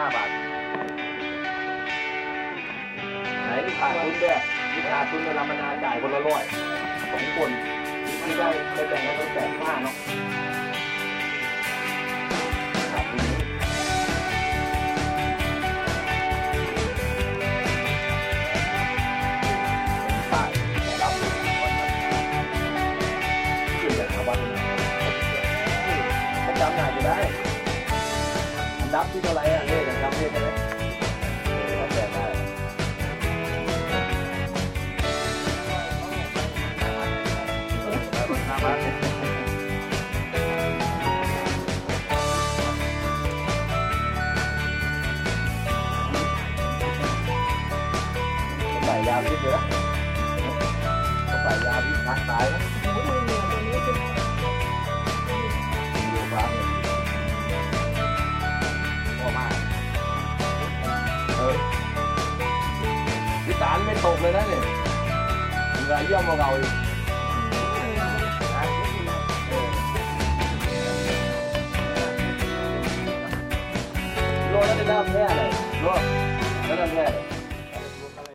ห้าบาท ไหนที่ขาดทุนด้วยที่ขาดทุนเวลามันนาจ่ายคนละร้อยสองคนที่ได้ได้แบ่งกันตั้งแต่ห้าเนาะขาดทุนนี้เป็นฝ่ายแต่รับขึ้นจากชาวบ้านประจำหน่ายจะได้ ดับที่เท่าไหร่อะเลขอันดับเลขอะไรก็แต่ได้ใส่ยาพิษเลยนะ พิสารไม่ตกเลยนะเนี่ยเหงื่อเยี่ยมกว่าเราอีกโลแล้วได้แล้วแค่เลยโลแล้วได้แค่เลย